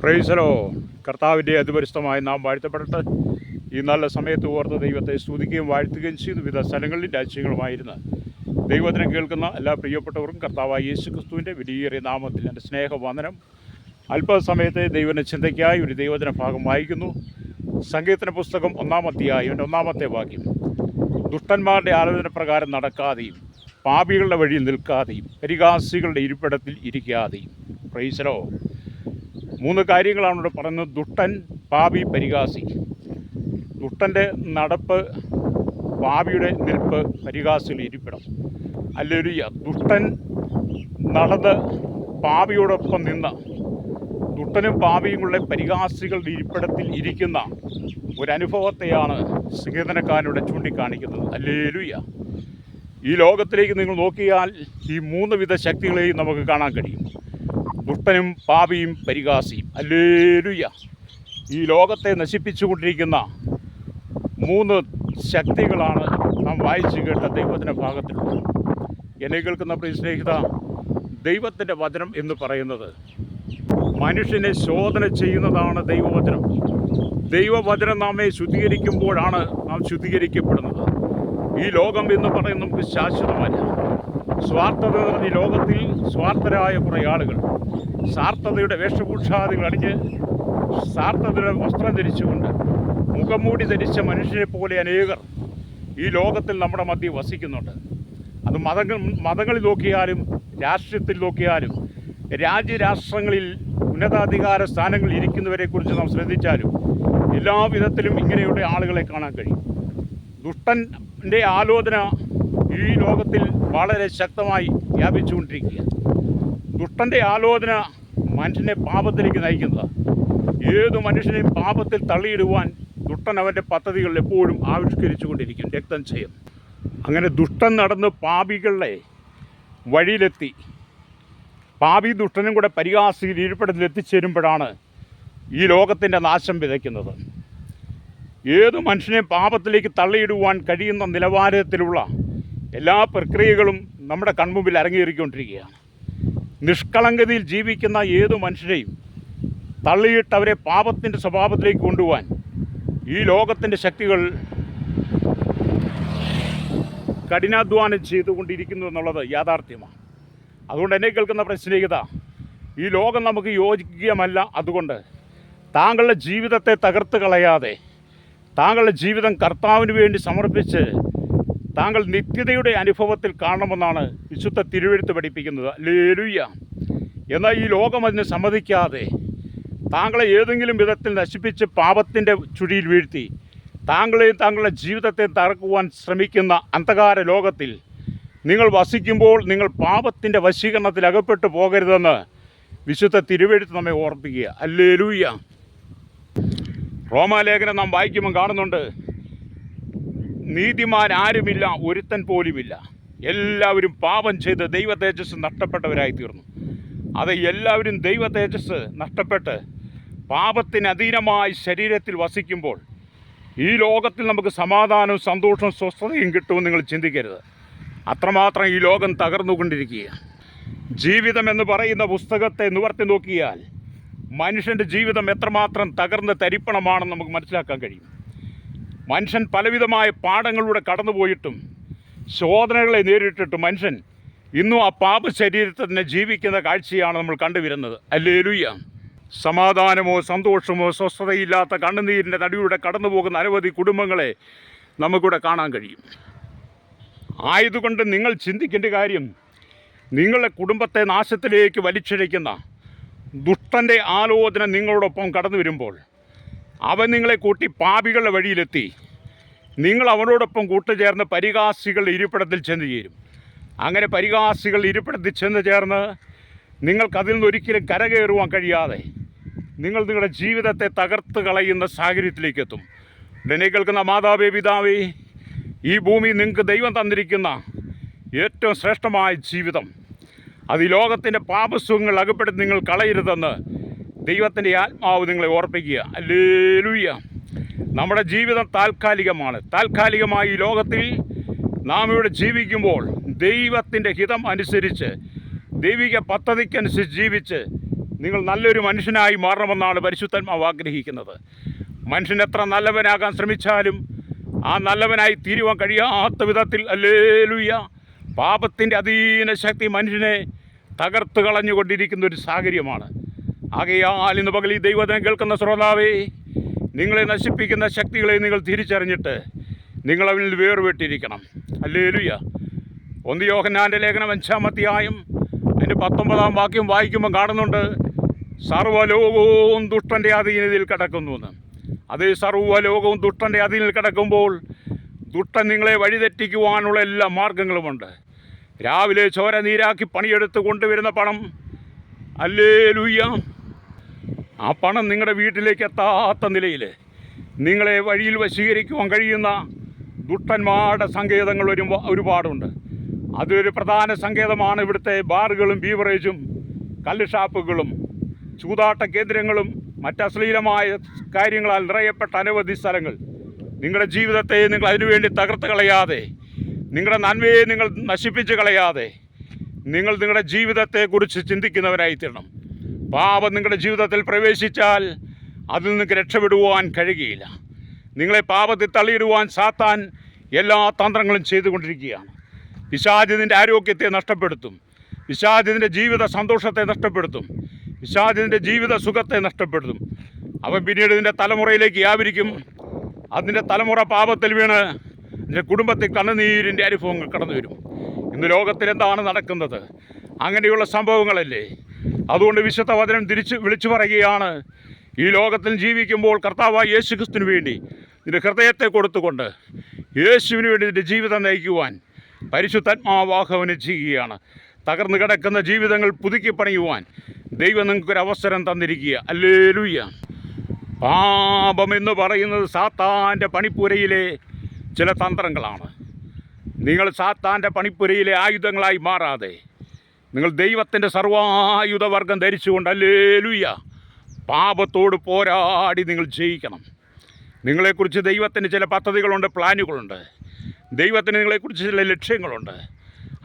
പ്രൈസലോ. കർത്താവിന്റെ അതിപരിസ്ഥമായി നാം വാഴ്ത്തപ്പെടട്ടെ. ഈ നല്ല സമയത്ത് ഓർത്ത് ദൈവത്തെ സ്തുതിക്കുകയും വാഴ്ത്തുകയും ചെയ്തു. വിവിധ സ്ഥലങ്ങളിലും രാജ്യങ്ങളുമായിരുന്നു. ദൈവത്തിനെ കേൾക്കുന്ന എല്ലാ പ്രിയപ്പെട്ടവർക്കും കർത്താവായ യേശു ക്രിസ്തുവിന്റെ വിലയേറിയ നാമത്തിൽ എന്റെ സ്നേഹവന്ദനം. അല്പസമയത്തെ ദൈവന ചിന്തയ്ക്കായി ഒരു ദൈവത്തിന്റെ ഭാഗം വായിക്കുന്നു. സംഗീതത്തിന്റെ പുസ്തകം ഒന്നാമത്തെയായി എന്റെ ഒന്നാമത്തെ വാക്യം. ദുഷ്ടന്മാരുടെ ആലോചന പ്രകാരം നടക്കാതെയും പാപികളുടെ വഴിയിൽ നിൽക്കാതെയും പരിഹാസികളുടെ ഇരിപ്പിടത്തിൽ ഇരിക്കാതെയും. പ്രൈസലോ. മൂന്ന് കാര്യങ്ങളാണ് ഇവിടെ പറയുന്നത്. ദുട്ടൻ പാപി പരിഹാസി. ദുഷ്ടന്റെ നടപ്പ് പാപിയുടെ നിൽപ്പ് പരിഹാസികൾ ഇരിപ്പിടം. അല്ലൊരു ദുഷ്ടൻ നടന്ന് പാപിയോടൊപ്പം നിന്ന് പാപിയും പാപിയുമുള്ള പരിഹാസികളുടെ ഇരിപ്പിടത്തിൽ ഇരിക്കുന്ന ഒരനുഭവത്തെയാണ് സംഗീതനക്കാരനിവിടെ ചൂണ്ടിക്കാണിക്കുന്നത്. അല്ലേലുയ ഈ ലോകത്തിലേക്ക് നിങ്ങൾ നോക്കിയാൽ ഈ മൂന്ന് വിധ ശക്തികളെയും നമുക്ക് കാണാൻ കഴിയും. ദുഷ്ടനും പാപിയും പരിഹാസിയും. അല്ലേലുയ ഈ ലോകത്തെ നശിപ്പിച്ചുകൊണ്ടിരിക്കുന്ന മൂന്ന് ശക്തികളാണ് നാം വായിച്ചു കേട്ട ദൈവത്തിന്റെ ഭാഗത്തിലുള്ളത് എന്നെ കേൾക്കുന്ന പ്രിയ സ്നേഹിത ദൈവത്തിന്റെ വചനം എന്ന് പറയുന്നത് മനുഷ്യനെ ശോധന ചെയ്യുന്നതാണ് ദൈവവചനം. ദൈവവചനം നാമെ ശുദ്ധീകരിക്കുമ്പോഴാണ് നാം ശുദ്ധീകരിക്കപ്പെടുന്നത്. ഈ ലോകം എന്ന് പറയുന്നത് നമുക്ക് ശാശ്വതമല്ല. സ്വാർത്ഥത നിറഞ്ഞ ലോകത്തിൽ സ്വാർത്ഥരായ കുറേ ആളുകൾ. സാർത്ഥതയുടെ വേഷഭൂഷാദികൾ അണിഞ്ഞ് സാർത്ഥതയുടെ വസ്ത്രം ധരിച്ചുകൊണ്ട് മുഖംമൂടി ധരിച്ച മനുഷ്യരെ പോലെ അനേകർ ഈ ലോകത്തിൽ നമ്മുടെ മധ്യ വസിക്കുന്നുണ്ട്. അത് മതങ്ങൾ മതങ്ങളിൽ നോക്കിയാലും രാഷ്ട്രീയത്തിൽ നോക്കിയാലും രാജ്യരാഷ്ട്രങ്ങളിൽ ഉന്നതാധികാര സ്ഥാനങ്ങളിൽ ഇരിക്കുന്നവരെക്കുറിച്ച് നാം ശ്രദ്ധിച്ചാലും എല്ലാ വിധത്തിലും ഇങ്ങനെയുള്ള ആളുകളെ കാണാൻ കഴിയും. ദുഷ്ടന്റെ ആലോചന ഈ ലോകത്തിൽ വളരെ ശക്തമായി വ്യാപിച്ചുകൊണ്ടിരിക്കുക ദുഷ്ടന്റെ ആലോചന മനുഷ്യനെ പാപത്തിലേക്ക് നയിക്കുന്നതാണ് ഏത് മനുഷ്യനെയും പാപത്തിൽ തള്ളിയിടുവാൻ ദുഷ്ടൻ അവന്റെ പദ്ധതികൾ എപ്പോഴും ആവിഷ്കരിച്ചുകൊണ്ടിരിക്കും രക്തം ചെയ്യും. അങ്ങനെ ദുഷ്ടൻ നടന്ന് പാപികളെ വഴിയിലെത്തി. പാപി ദുഷ്ടനും കൂടെ പരിഹാസിയിൽ ഇരിപ്പിടത്തിൽ എത്തിച്ചേരുമ്പോഴാണ് ഈ ലോകത്തിന്റെ നാശം വിതയ്ക്കുന്നത്. ഏത് മനുഷ്യനെയും പാപത്തിലേക്ക് തള്ളിയിടുവാൻ കഴിയുന്ന നിലവാരത്തിലുള്ള എല്ലാ പ്രക്രിയകളും നമ്മുടെ കൺമുമ്പിൽ അരങ്ങേറിക്കൊണ്ടിരിക്കുകയാണ്. നിഷ്കളങ്കതയിൽ ജീവിക്കുന്ന ഏതു മനുഷ്യരെയും തള്ളിയിട്ട് അവരെ പാപത്തിന്റെ സ്വഭാവത്തിലേക്ക് കൊണ്ടുപോകാൻ ഈ ലോകത്തിന്റെ ശക്തികൾ കഠിനാധ്വാനം ചെയ്തുകൊണ്ടിരിക്കുന്നു എന്നുള്ളത് യാഥാർത്ഥ്യമാണ്. അതുകൊണ്ട് എന്നെ കേൾക്കുന്ന പ്രശ്നീകത ഈ ലോകം നമുക്ക് യോജിക്കുകയല്ല അതുകൊണ്ട് താങ്കളുടെ ജീവിതത്തെ തകർത്ത് കളയാതെ താങ്കളുടെ ജീവിതം കർത്താവിന് വേണ്ടി സമർപ്പിച്ച് താങ്കൾ നിത്യതയുടെ അനുഭവത്തിൽ കാണണമെന്നാണ് വിശുദ്ധ തിരുവെഴുത്ത് പഠിപ്പിക്കുന്നത്. ലേലുയ്യ എന്നാൽ ഈ ലോകം അതിന് സമ്മതിക്കാതെ താങ്കളെ ഏതെങ്കിലും വിധത്തിൽ നശിപ്പിച്ച് പാപത്തിന്റെ ചുഴിയിൽ വീഴ്ത്തി താങ്കളെയും താങ്കളുടെ ജീവിതത്തെ തകർക്കുവാൻ ശ്രമിക്കുന്ന അന്ധകാര ലോകത്തിൽ നിങ്ങൾ വസിക്കുമ്പോൾ നിങ്ങൾ പാപത്തിന്റെ വശീകരണത്തിൽ അകപ്പെട്ടു പോകരുതെന്ന് വിശുദ്ധ തിരുവെഴുത്ത് നമ്മെ ഓർപ്പിക്കുക. അല്ലേലൂയ്യ റോമാലേഖനം നാം വായിക്കുമ്പോൾ കാണുന്നുണ്ട്. നീതിമാൻ ആരുമില്ല ഒരുത്തൻ പോലുമില്ല. എല്ലാവരും പാപം ചെയ്ത് ദൈവ തേജസ് നഷ്ടപ്പെട്ടവരായി തീർന്നു. അത് എല്ലാവരും ദൈവ തേജസ് നഷ്ടപ്പെട്ട് പാപത്തിന് അധീനമായി ശരീരത്തിൽ വസിക്കുമ്പോൾ ഈ ലോകത്തിൽ നമുക്ക് സമാധാനവും സന്തോഷവും സ്വസ്ഥതയും കിട്ടുമെന്ന് നിങ്ങൾ ചിന്തിക്കരുത്. അത്രമാത്രം ഈ ലോകം തകർന്നുകൊണ്ടിരിക്കുക ജീവിതം എന്ന് പറയുന്ന പുസ്തകത്തെ നിവർത്തി നോക്കിയാൽ മനുഷ്യന്റെ ജീവിതം എത്രമാത്രം തകർന്ന് തരിപ്പണമാണെന്ന് നമുക്ക് മനസ്സിലാക്കാൻ കഴിയും. മനുഷ്യൻ പലവിധമായ പാഠങ്ങളിലൂടെ കടന്നുപോയിട്ടും ശോധനകളെ നേരിട്ടിട്ടും മനുഷ്യൻ ഇന്നും ആ പാപ ശരീരത്തിൽ തന്നെ ജീവിക്കുന്ന കാഴ്ചയാണ് നമ്മൾ കണ്ടുവരുന്നത്. അല്ലേ ലുയ്യ സമാധാനമോ സന്തോഷമോ സ്വസ്ഥതയില്ലാത്ത കണ്ണുനീരിന്റെ നടുവിലൂടെ കടന്നു പോകുന്ന അനവധി കുടുംബങ്ങളെ നമുക്കിവിടെ കാണാൻ കഴിയും. ആയതുകൊണ്ട് നിങ്ങൾ ചിന്തിക്കേണ്ട കാര്യം നിങ്ങളുടെ കുടുംബത്തെ നാശത്തിലേക്ക് വലിച്ചിഴയ്ക്കുന്ന ദുഷ്ടന്റെ ആലോചന നിങ്ങളോടൊപ്പം കടന്നു വരുമ്പോൾ അവൻ നിങ്ങളെ കൂട്ടി പാപികളുടെ വഴിയിലെത്തി. നിങ്ങൾ അവനോടൊപ്പം കൂട്ടുചേർന്ന് പരിഹാസികൾ ഇരിപ്പിടത്തിൽ ചെന്ന് ചേരും. അങ്ങനെ പരിഹാസികൾ ഇരിപ്പിടത്തിൽ ചെന്ന് ചേർന്ന് നിങ്ങൾക്കതിൽ നിന്ന് ഒരിക്കലും കരകയറുവാൻ കഴിയാതെ നിങ്ങൾ നിങ്ങളുടെ ജീവിതത്തെ തകർത്ത് കളയുന്ന സാഹചര്യത്തിലേക്ക് എത്തും. എന്നെ കേൾക്കുന്ന മാതാവേ പിതാവേ ഈ ഭൂമി നിങ്ങൾക്ക് ദൈവം തന്നിരിക്കുന്ന ഏറ്റവും ശ്രേഷ്ഠമായ ജീവിതം. അത് ഈ ലോകത്തിന്റെ പാപസുഖങ്ങൾ അകപ്പെടുത്തി നിങ്ങൾ കളയരുതെന്ന് ദൈവത്തിന്റെ ആത്മാവ് നിങ്ങളെ ഓർപ്പിക്കുക. അല്ലേലൂയ്യ നമ്മുടെ ജീവിതം താൽക്കാലികമാണ്. താൽക്കാലികമായി ലോകത്തിൽ നാം ഇവിടെ ജീവിക്കുമ്പോൾ ദൈവത്തിന്റെ ഹിതം അനുസരിച്ച് ദൈവിക പദ്ധതിക്കനുസരിച്ച് ജീവിച്ച് നിങ്ങൾ നല്ലൊരു മനുഷ്യനായി മാറണമെന്നാണ് പരിശുദ്ധന്മാവ് ആഗ്രഹിക്കുന്നത്. മനുഷ്യൻ എത്ര നല്ലവനാകാൻ ശ്രമിച്ചാലും ആ നല്ലവനായി തീരുവാൻ കഴിയാത്ത വിധത്തിൽ അല്ലേലുയ്യ പാപത്തിന്റെ അധീന ശക്തി മനുഷ്യനെ തകർത്ത് കളഞ്ഞുകൊണ്ടിരിക്കുന്ന ഒരു സാഹചര്യമാണ്. ആകയാൽ ഇന്ന് പകൽ ഈ ദൈവത്തിനെ കേൾക്കുന്ന ശ്രോതാവേ നിങ്ങളെ നശിപ്പിക്കുന്ന ശക്തികളെ നിങ്ങൾ തിരിച്ചറിഞ്ഞിട്ട് നിങ്ങളവിൽ വേർപെട്ടിരിക്കണം. അല്ലേലുയ്യ ഒന്ന് യോഹന്നാന്റെ ലേഖനം അഞ്ചാമധ്യായം അതിന്റെ പത്തൊമ്പതാം വാക്യം വായിക്കുമ്പോൾ കാണുന്നുണ്ട് സർവലോകവും ദുഷ്ടന്റെ അധീനതയിൽ കിടക്കുന്നു എന്ന് അതേ സർവലോകവും ദുഷ്ടന്റെ അധീനയിൽ കിടക്കുമ്പോൾ ദുഷ്ടൻ നിങ്ങളെ വഴിതെറ്റിക്കുവാനുള്ള എല്ലാ മാർഗങ്ങളുമുണ്ട്. രാവിലെ ചോര നീരാക്കി പണിയെടുത്ത് കൊണ്ടുവരുന്ന പണം. അല്ലേ ലൂയ്യ ആ പണം നിങ്ങളുടെ വീട്ടിലേക്ക് എത്താത്ത നിലയിൽ നിങ്ങളെ വഴിയിൽ വശീകരിക്കുവാൻ കഴിയുന്ന ദുഷ്ടന്മാരുടെ സങ്കേതങ്ങൾ ഒരു ഒരുപാടുണ്ട്. അതൊരു പ്രധാന സങ്കേതമാണ് ഇവിടുത്തെ ബാറുകളും ബീവറേജും കല്ല് ഷാപ്പുകളും ചൂതാട്ട കേന്ദ്രങ്ങളും മറ്റശ്ലീലമായ കാര്യങ്ങളാൽ നിറയപ്പെട്ട അനവധി സ്ഥലങ്ങൾ. നിങ്ങളുടെ ജീവിതത്തെ നിങ്ങൾ അതിനുവേണ്ടി തകർത്ത് കളയാതെ നിങ്ങളുടെ നന്മയെ നിങ്ങൾ നശിപ്പിച്ച് കളയാതെ നിങ്ങൾ നിങ്ങളുടെ ജീവിതത്തെക്കുറിച്ച് ചിന്തിക്കുന്നവരായി തീരണം പാപം നിങ്ങളുടെ ജീവിതത്തിൽ പ്രവേശിച്ചാൽ അതിൽ നിങ്ങൾക്ക് രക്ഷപ്പെടുവാൻ കഴിയുകയില്ല. നിങ്ങളെ പാപത്തിൽ തള്ളിയിടുവാൻ സാത്താൻ എല്ലാ തന്ത്രങ്ങളും ചെയ്തുകൊണ്ടിരിക്കുകയാണ്. പിശാചിതിന്റെ ആരോഗ്യത്തെ നഷ്ടപ്പെടുത്തും. പിശാചിതിന്റെ ജീവിത സന്തോഷത്തെ നഷ്ടപ്പെടുത്തും. പിശാചിതിന്റെ ജീവിത സുഖത്തെ നഷ്ടപ്പെടുത്തും. അവൻ പിന്നീട് ഇതിന്റെ തലമുറയിലേക്ക് വ്യാപരിക്കും. അതിന്റെ തലമുറ പാപത്തിൽ വീണ് എന്റെ കുടുംബത്തിൽ കണ്ണുനീരിന്റെ അനുഭവങ്ങൾ കടന്നു വരും ഇന്ന് ലോകത്തിൽ എന്താണ് നടക്കുന്നത്? അങ്ങനെയുള്ള സംഭവങ്ങളല്ലേ? അതുകൊണ്ട് വിശുദ്ധ വചനം തിരിച്ച് വിളിച്ചു പറയുകയാണ്. ഈ ലോകത്തിൽ ജീവിക്കുമ്പോൾ കർത്താവായ യേശു ക്രിസ്തുവിന് വേണ്ടി നിന്റെ ഹൃദയത്തെ കൊടുത്തുകൊണ്ട് യേശുവിന് വേണ്ടി നിന്റെ ജീവിതം നയിക്കുവാൻ പരിശുദ്ധാത്മാവാഹവന് ചെയ്യുകയാണ്. തകർന്നു കിടക്കുന്ന ജീവിതങ്ങൾ പുതുക്കി പണിയുവാൻ ദൈവം നിങ്ങൾക്കൊരു അവസരം തന്നിരിക്കുക. അല്ലേലൂയ്യ പാപം എന്ന് പറയുന്നത് സാത്താന്റെ പണിപ്പുരയിലെ ചില തന്ത്രങ്ങളാണ്. നിങ്ങൾ സാത്താന്റെ പണിപ്പുരയിലെ ആയുധങ്ങളായി മാറാതെ നിങ്ങൾ ദൈവത്തിന്റെ സർവായുധവർഗം ധരിച്ചുകൊണ്ട് അല്ലേലുയ്യ. പാപത്തോട് പോരാടി നിങ്ങൾ ജയിക്കണം. നിങ്ങളെക്കുറിച്ച് ദൈവത്തിന് ചില പദ്ധതികളുണ്ട് പ്ലാനുകളുണ്ട്. ദൈവത്തിന് നിങ്ങളെക്കുറിച്ച് ചില ലക്ഷ്യങ്ങളുണ്ട്.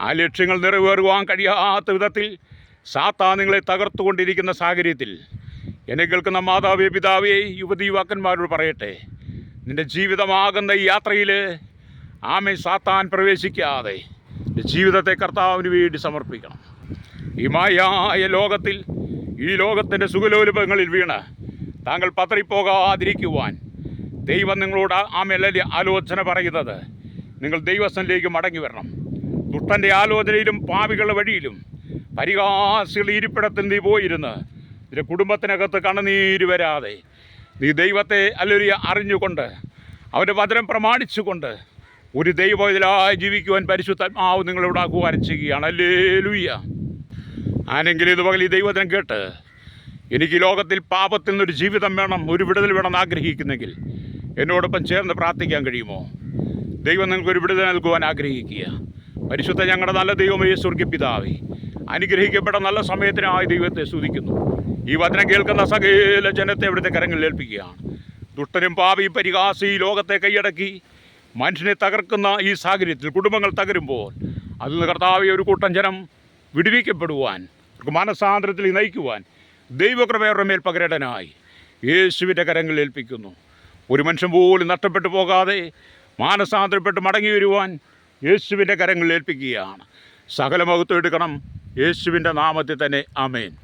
ആ ലക്ഷ്യങ്ങൾ നിറവേറുവാൻ കഴിയാത്ത വിധത്തിൽ സാത്താ നിങ്ങളെ തകർത്തുകൊണ്ടിരിക്കുന്ന സാഹചര്യത്തിൽ എന്നെ കേൾക്കുന്ന മാതാവേ പിതാവേ യുവതി യുവാക്കന്മാരോട് പറയട്ടെ. നിന്റെ ജീവിതമാകുന്ന ഈ യാത്രയിൽ ആമേ സാത്താൻ പ്രവേശിക്കാതെ ജീവിതത്തെ കർത്താവിന് വേണ്ടി സമർപ്പിക്കണം. ഈ മായായ ലോകത്തിൽ ഈ ലോകത്തിന്റെ സുഖലോലുപങ്ങളിൽ വീണ് താങ്കൾ പതറിപ്പോകാതിരിക്കുവാൻ ദൈവം നിങ്ങളോട് ആ ആമേലല്ലേ ആലോചന പറയുന്നത് നിങ്ങൾ ദൈവസ്ഥനിലേക്ക് മടങ്ങി വരണം. ദുഷ്ടന്റെ ആലോചനയിലും പാവികളുടെ വഴിയിലും പരിഹാസികളുടെ ഇരിപ്പിടത്തിൽ നീ പോയിരുന്ന് നിന്റെ കുടുംബത്തിനകത്ത് കണ്ണുനീര് വരാതെ നീ ദൈവത്തെ അല്ലൊരു അറിഞ്ഞുകൊണ്ട് അവന്റെ വചനം പ്രമാണിച്ചുകൊണ്ട് ഒരു ദൈവം ഇതിലായി ജീവിക്കുവാൻ പരിശുദ്ധാത്മാവ് നിങ്ങളിവിടെ ആക്കുവാൻ ചെയ്യുകയാണ്. അല്ലേ ലൂയ്യ ആരെങ്കിലും ഇത് പകൽ ഈ ദൈവത്തിനെ കേട്ട് എനിക്ക് ലോകത്തിൽ പാപത്തിൽ നിന്നൊരു ജീവിതം വേണം ഒരു വിടുതൽ വേണം ആഗ്രഹിക്കുന്നെങ്കിൽ എന്നോടൊപ്പം ചേർന്ന് പ്രാർത്ഥിക്കാൻ കഴിയുമോ? ദൈവം നിങ്ങൾക്കൊരു വിടുതൽ നൽകുവാൻ ആഗ്രഹിക്കുക. പരിശുദ്ധ ഞങ്ങളുടെ നല്ല ദൈവമേ സ്വർഗിപ്പിതാവി അനുഗ്രഹിക്കപ്പെട്ട നല്ല സമയത്തിനായി ദൈവത്തെ സ്തുതിക്കുന്നു. ഈ വചനം കേൾക്കുന്ന സകല ജനത്തെ ഇവിടുത്തെ കരങ്ങളിൽ ഏൽപ്പിക്കുകയാണ്. ദുഷ്ടനും പാപിയും പരിഹാസി ലോകത്തെ കൈയടക്കി മനുഷ്യനെ തകർക്കുന്ന ഈ സാഹചര്യത്തിൽ കുടുംബങ്ങൾ തകരുമ്പോൾ അതിൽ നിന്ന് കർത്താവ് ഒരു കൂട്ടം ജനം വിടുവിക്കപ്പെടുവാൻ അവർക്ക് മനസാന്തരത്തിൽ നയിക്കുവാൻ ദൈവകൃപയുടെ മേൽ പകരടനായി യേശുവിന്റെ കരങ്ങൾ ഏൽപ്പിക്കുന്നു. ഒരു മനുഷ്യൻ പോലും നഷ്ടപ്പെട്ടു പോകാതെ മാനസാന്തരപ്പെട്ട് മടങ്ങി വരുവാൻ യേശുവിന്റെ കരങ്ങൾ ഏൽപ്പിക്കുകയാണ്. സകല എടുക്കണം. യേശുവിന്റെ നാമത്തിൽ തന്നെ ആമേൻ.